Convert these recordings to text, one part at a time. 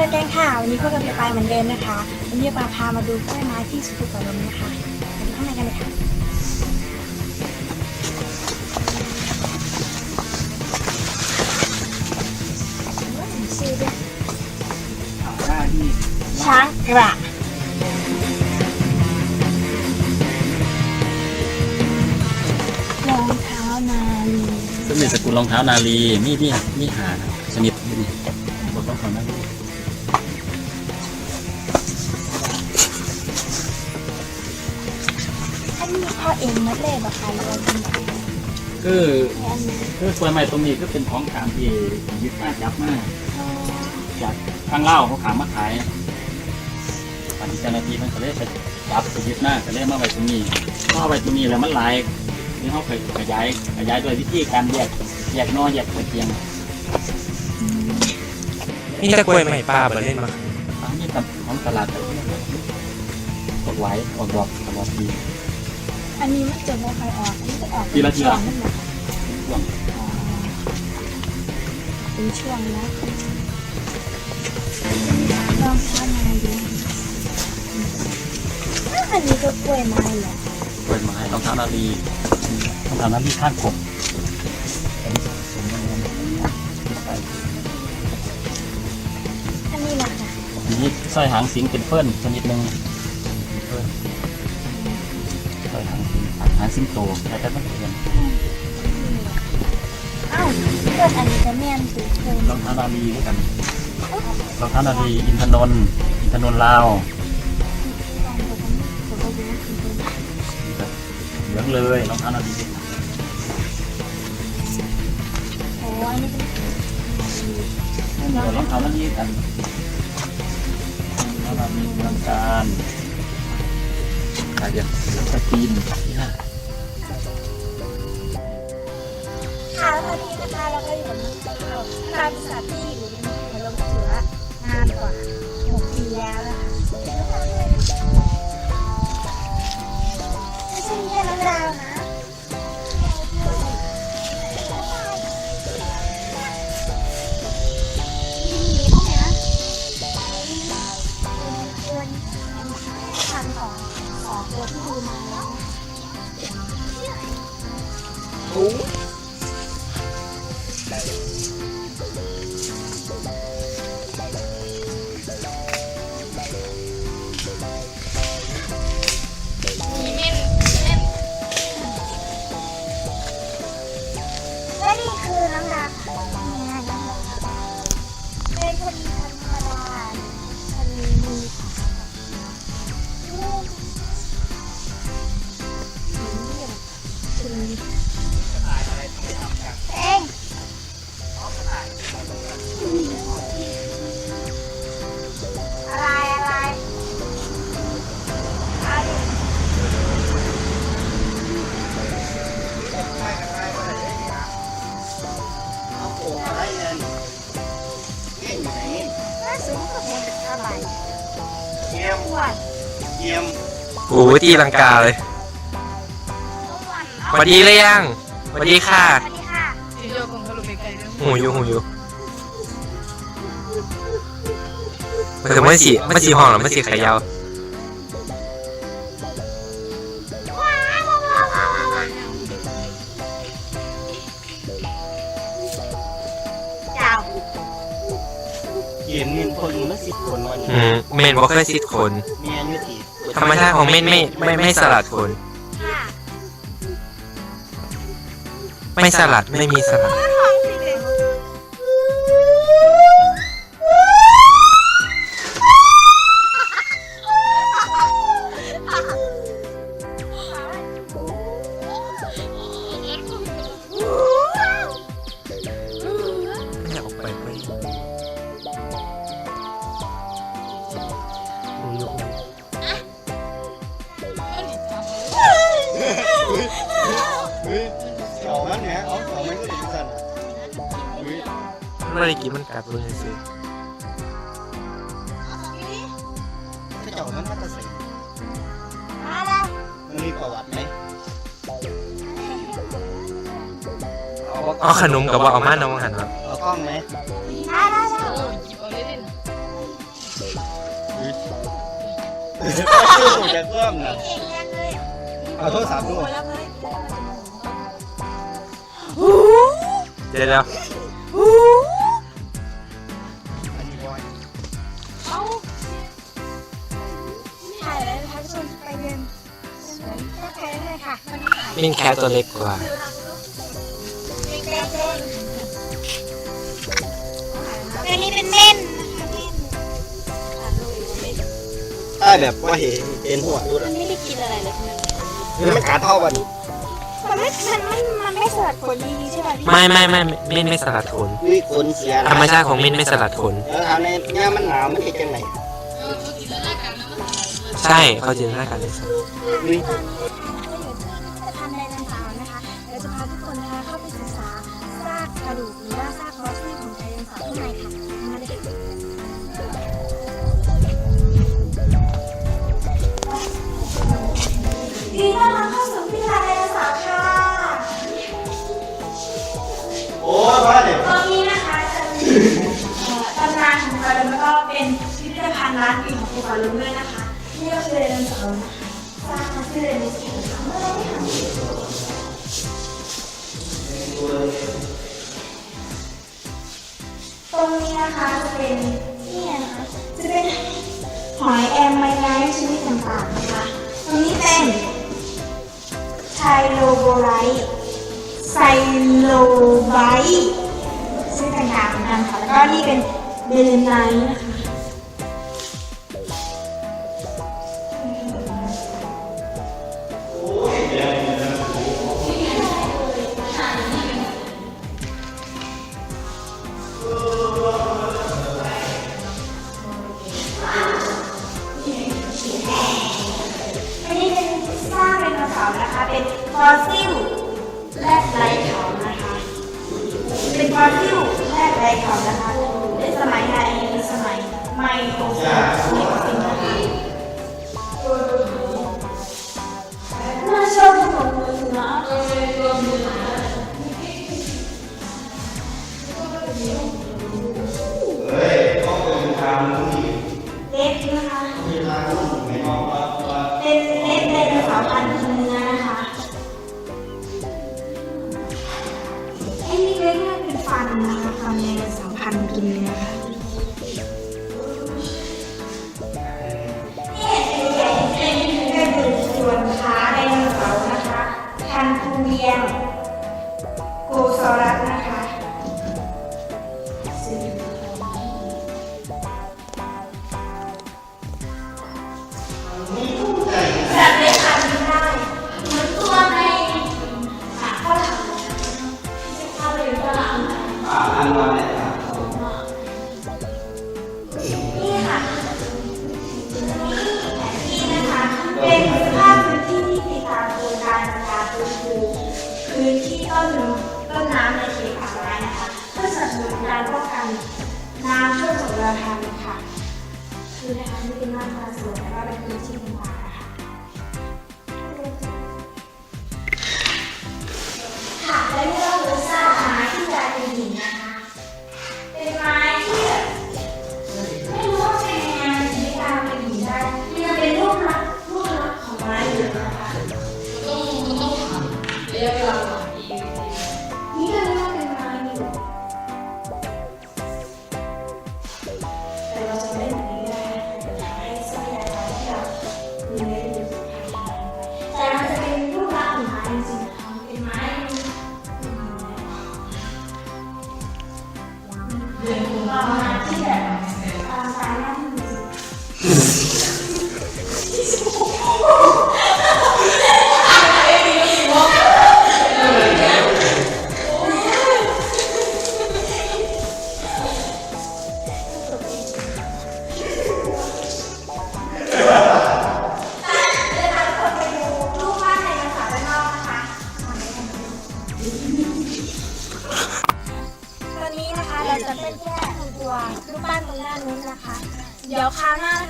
จอกันค่ะวันนี้พวกเราจะไปเหมือนเดิมนะคะวันนี้ปาพามาดูกล้วยไม้ที่สุขุมวิทนะคะไปดูข้างในกันเลยค่ะโอ้ยมีชื่อด้วยหน้าที่ช้างกระรองเท้านาลีซึ่งเป็นสกุลรองเท้านาลีมีที่มีหาชนิดนี่บทต้องของนา เองมัดเลยบอกค่ะแล้วก็เป็นแบบคืออันนี้คือกล้วยไม้ตรงนี้ก็เป็นของขามที่ยึดมาจับมาจากข้างเล่าวเขาขามมาขายปัจจุบันนาทีมันก็เลยไปจับไปยึดหน้าก็เลยมาไว้ตรงนี้พอเอาไว้ตรงนี้แล้วมันหลายนี่เขาเคยขยายขยายโดยวิธีการแยกแยกนอแยกตะเกียงนี่จะกล้วยใหม่ป้าบ่เล่นมาอันนี้ตำของตลาดออกไว้ออกดอกตลอดปี อันนี้มันจะไม่ค่อยออกอันนี้จะออกทีละทีละนั่นแหละช่วงอ๋อเป็นช่วงนะลองทำมาดูอ้าวอันนี้ก็กล้วยไม้เหรอกล้วยไม้รองเท้านาลีรองเท้านาลีข้างกบอันนี้สมบูรณ์ไปอันนี้แหละค่ะ อันนี้สร้อยหางสิงเป็นเพื่อนชนิดหนึ่ง หางสิงโตแต่แต่ต้องเปลี่ยนอ้าวเพื่อนอันนี้จะแม่นสุดเลยรองเท้านาลีด้วยกันรองเท้านาลีอินทนนท์อินทนนท์ลาวลองดูกันผมก็ดูว่าคือเป็นเหลืองเลยรองเท้านาลีโอ้อันนี้เป็นเดี๋ยวรองเท้านาลีกันรองเท้านาลีน้ำตาลอาจจะสกรีนที่ห้าค่ะ แล้วตอนนี้นะคะเราก็อยู่กับน้องเต้าทางสัตว์ที่อยู่ในหัวลมเสือนานกว่าหกปีแล้วนะคะไม่ใช่แค่น้องดาวนะ โอ้ยตีลังกาเลยอ้วนสวัสดีเลยยังสวัสดีค่ะสวัสดีค่ะหูอยู่หูอยู่มันจะไม่สีไม่สีห้องหรอไม่สีขายาวเจ้าเยี่ยมเงินคนละสิบคนวันอืมเมนบอกเคยซิดคนเมียยุติ ธรรมชาติของเมนไม่ไม่ไม่สลัดคนค่ะ ไม่สลัดไม่มีสลัด สองมันเนี่ยเอาสองมันก็ถึงสั่นเฮ้ยไม่ได้กินมันกัดเลยซื้อถ้าเจ้ามันมาตะใส่อะไรมันมีประวัติไหมเอาขนมกับว่าเอามาน้องหันครับเอากล้องไหมอะไรผมจะเพิ่มนะเก่งจังเลยเอาโทรศัพท์ดูโอ้แล้วเฮ้ย เดี๋ยวเดี๋ยวอันนี้บอยเอ้าถ่ายแล้วนะคะทุกคนไปเรียนก็แพ้เลยค่ะวันนี้ถ่ายมินแคทตัวเล็กกว่าอันนี้เป็นเม่นนะคะเม่นถ้าแบบว่าเห็นเห็นหัวดูมันะนไม่ได้กินอะไรเลยใช่ไหมนี่มันกัดเท่าวัน มันไม่มันไม่มันไม่สลัดผลดีๆใช่ไหมพี่ไม่ไม่ไม่มินไม่สลัดขนวิขนเสียธรรมชาติของมินไม่สลัดขนแล้วเอาในเนี่ยมันหนาวมันเห็นจังไหนใช่เขาจินตนาการเลยวิตอนนี้นะคะเราอยู่ที่พิพิธภัณฑ์ไดโนเสาร์นะคะเราจะพาทุกคนนะคะเข้าไปศึกษาซากกระดูกหรือว่าซากฟอสซิลของไดโนเสาร์ข้างในค่ะมาเลยค่ะ โอ้ว่าเด็กตอนนี้นะคะจะมีตำนานของเราแล้วก็เป็นพิพิธภัณฑ์ร้านปีของภูเขาลุงด้วยนะคะนี่ก็คือไดโนเสาร์นะคะสร้างมาชื่อไดโนเสาร์ค่ะเมื่อไรไม่ทำตรงนี้นะคะจะเป็นนี่นะคะจะเป็นหอยแอมไมไนท์ชนิดต่างๆนะคะตรงนี้เป็นไทโลโบไรต์ โลไบต์ชื่อต่างๆเหมือนกันค่ะแล้วก็นี่เป็นเบลนไนท์นะคะ เขานะคะในสมัยในสมัยไมโครซินไมโครซินนะคะน่าชอบทุกคนเลยนะเล็บนะคะเป็นเล็บไดโนเสาร์พันธุ์ กินเนื้อค่ะนี่เป็ ต้นต้นน้ำในเขตป่าไม้นะคะเพื่อสนับสนุนการป้องกันน้ำช่วมฉับพลันค่ะคือนะคะนี่เป็นน้ำปลาสวยแล้วก็เป็นพื้นที่ต่างๆนะคะค่ะและนี่อ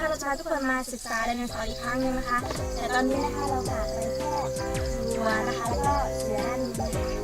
นะคะเราจะพาทุกคนมาศึกษาไดโนเสาร์อีกครั้งหนึงนะคะ แต่ตอนนี้นะคะเราผ่านไปแค่ตัวนะคะแล้วก็เสือด้านนี้